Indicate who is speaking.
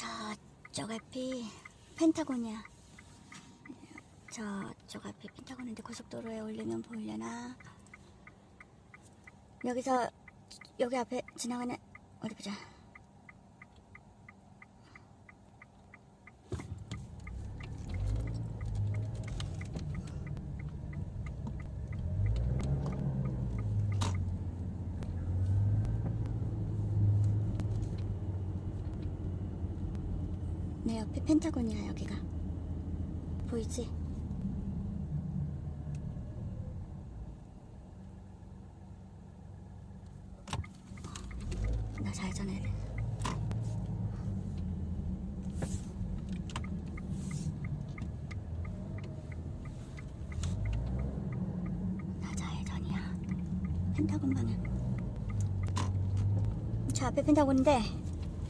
Speaker 1: 저쪽 앞이 펜타곤이야. 저쪽 앞이 펜타곤인데 고속도로에 올리면 보이려나? 여기서 여기 앞에 지나가는 어디 보자. 내 옆에 펜타곤이야 여기가. 보이지? 나 좌회전해야 돼. 나 좌회전이야. 펜타곤 방향. 저 앞에 펜타곤인데